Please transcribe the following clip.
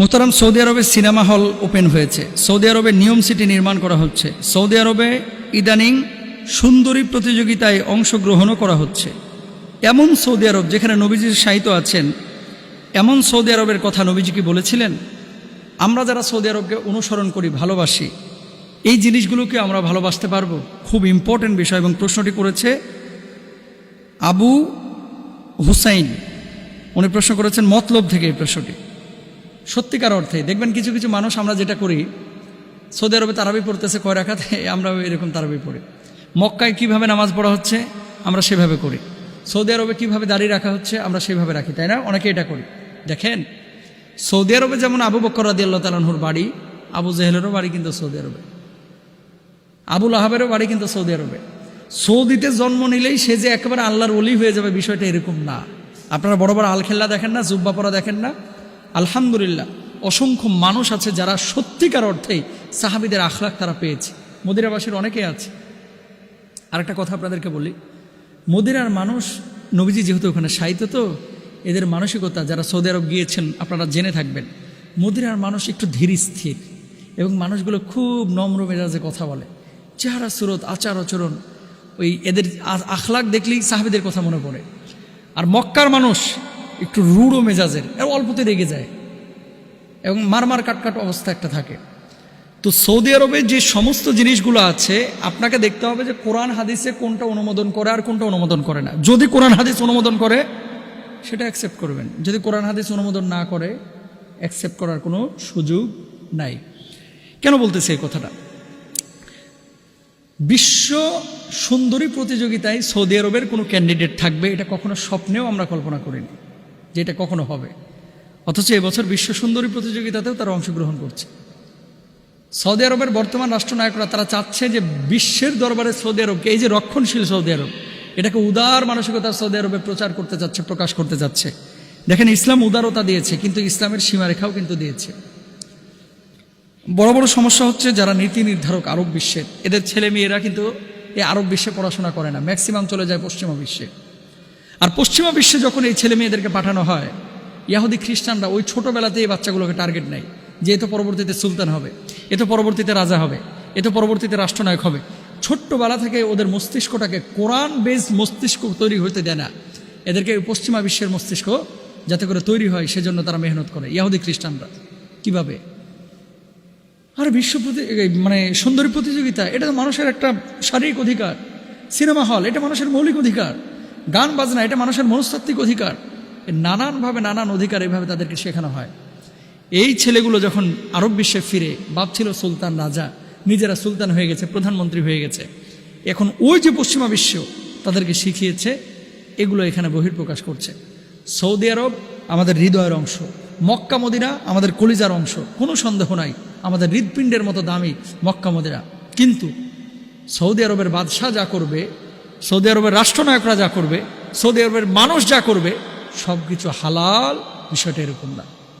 মোহতারাম সৌদি আরবে cinema hall open হয়েছে। সৌদি আরবে নিয়ম সিটি নির্মাণ করা হচ্ছে। সৌদি আরবে ইদানিং সুন্দরী প্রতিযোগিতায় অংশগ্রহণও করা হচ্ছে। এমন সৌদি আরব যেখানে নবীজির সাহিত্য আছেন, এমন সৌদি আরবের কথা নবীজি কি বলেছিলেন? আমরা যারা সৌদি আরবকে অনুসরণ করি, ভালোবাসি, এই জিনিসগুলোকে আমরা ভালোবাসতে পারব? খুব ইম্পর্টেন্ট বিষয় এবং প্রশ্নটি করেছে আবু হুসাইন। উনি প্রশ্ন করেছেন, মতলব থেকে এই প্রশ্নটি। সত্যিকার অর্থে। দেখবেন কিছু কিছু মানুষ আমরা যেটা করি, সৌদি আরবে তারাবি পড়তেছে, কয় রাখাতে আমরাও এরকম তারাবি পড়ি। মক্কায় কীভাবে নামাজ পড়া হচ্ছে, আমরা সেভাবে করি। সৌদি আরবে কীভাবে দাঁড়িয়ে রাখা হচ্ছে, আমরা সেভাবে রাখি, তাই না? অনেকে এটা করি। দেখেন, সৌদি আরবে যেমন আবু বক্কর রাদি আল্লাহ তালাহুর বাড়ি, আবু জেহেলেরও বাড়ি কিন্তু সৌদি আরবে। আবুল আহাবেরও বাড়ি কিন্তু সৌদি আরবে। সৌদিতে জন্ম নিলেই সে যে একেবারে আল্লাহর অলি হয়ে যাবে বিষয়টা এরকম না। আপনারা বড় বড় আলখেল্লা দেখেন না, জুব্বা পরা দেখেন না? আলহামদুলিল্লাহ, অসংখ্য মানুষ আছে যারা সত্যিকার অর্থে সাহাবিদের আখলাখ তারা পেয়েছে। মদিরাবাসীর অনেকে আছে। আরেকটা কথা আপনাদেরকে বলি মদিরার মানুষ, নবীজি যেহেতু ওখানে সাহিত্য তো, এদের মানসিকতা, যারা সৌদি আরব গিয়েছেন, আপনারা জেনে থাকবেন মদিরার মানুষ একটু ধীর স্থির এবং মানুষগুলো খুব নম্র মেজাজে কথা বলে। চেহারা, সুরত, আচার, আচরণ, ওই এদের আ- আখলাক দেখলেই সাহাবিদের কথা মনে পড়ে। আর মক্কার মানুষ একটু রুড়ো মেজাজের, এর অল্পতে রেগে যায়। এবং মারমার কাটকাট অবস্থা একটা থাকে। তো সৌদি আরবে যে সমস্ত জিনিসগুলো আছে, আপনাকে দেখতে হবে যে কোরআন হাদিসে কোনটা অনুমোদন করে আর কোনটা অনুমোদন করে না। যদি কোরআন হাদিস অনুমোদন করে, সেটা অ্যাকসেপ্ট করবেন। যদি কোরআন হাদিস অনুমোদন না করে অ্যাকসেপ্ট করার কোনো সুযোগ নাই। কেন বলতেছে এই কথাটা? বিশ্ব সুন্দরী প্রতিযোগিতায় সৌদি আরবের কোনো ক্যান্ডিডেট থাকবে, এটা কখনো স্বপ্নেও আমরা কল্পনা করিনি। যে এটা কখনো হবে। অথচ এবছর বিশ্ব সুন্দরী প্রতিযোগিতাতেও তারা অংশগ্রহণ করছে। সৌদি আরবের বর্তমান রাষ্ট্রনায়করা তারা চাচ্ছে যে বিশ্বের দরবারে সৌদি আরবকে, এই যে রক্ষণশীল সৌদি আরব, এটাকে উদার মানসিকতা সৌদি আরবে প্রচার করতে যাচ্ছে প্রকাশ করতে যাচ্ছে দেখেন, ইসলাম উদারতা দিয়েছে, কিন্তু ইসলামের সীমারেখাও কিন্তু দিয়েছে। বড় বড় সমস্যা হচ্ছে যারা নীতি নির্ধারক আরব বিশ্বের, এদের ছেলে মেয়েরা কিন্তু এই আরব বিশ্বে পড়াশোনা করে না। ম্যাক্সিমাম চলে যায় পশ্চিমা বিশ্বে। আর পশ্চিমা বিশ্বে যখন এই ছেলে মেয়েদেরকে পাঠানো হয়, ইয়াহুদি খ্রিস্টানরা ওই ছোটোবেলাতে এই বাচ্চাগুলোকে টার্গেট নেয় যে এ তো পরবর্তীতে সুলতান হবে, এ তো পরবর্তীতে রাজা হবে, এ তো পরবর্তীতে রাষ্ট্রনায়ক হবে। ছোট্টবেলা থেকে ওদের মস্তিষ্কটাকে কোরআন বেস মস্তিষ্ক তৈরি হতে দেয় না। এদেরকে পশ্চিমা বিশ্বের মস্তিষ্ক যাতে করে তৈরি হয়, সেজন্য তারা মেহনত করে, ইয়াহুদি খ্রিস্টানরা। কীভাবে? আর বিশ্ব প্রতি মানে সুন্দরী প্রতিযোগিতা, এটা তো মানুষের একটা শারীরিক অধিকার। সিনেমা হল, এটা মানুষের মৌলিক অধিকার। গান বাজনা, এটা মানুষের মনস্তাত্ত্বিক অধিকার। নানানভাবে, নানান অধিকার এভাবে তাদেরকে শেখানো হয়। এই ছেলেগুলো যখন আরব বিশ্বে ফিরে, বাপ ছিল সুলতান রাজা, নিজেরা সুলতান হয়ে গেছে, প্রধানমন্ত্রী হয়ে গেছে। এখন ওই যে পশ্চিমা বিশ্ব, তাদেরকে শিখিয়েছে, এগুলো এখানে বহির্প্রকাশ করছে। সৌদি আরব আমাদের হৃদয়ের অংশ, মক্কা মদিনা আমাদের কলিজার অংশ, কোনো সন্দেহ নাই, আমাদের হৃদপিণ্ডের মতো দামি মক্কা মদিনা। কিন্তু সৌদি আরবের বাদশাহ যা করবে সৌদি আরবের রাষ্ট্রনায়করা যা করবে, সৌদি আরবের মানুষ যা করবে সব কিছু হালাল, বিষয়টা এরকম না।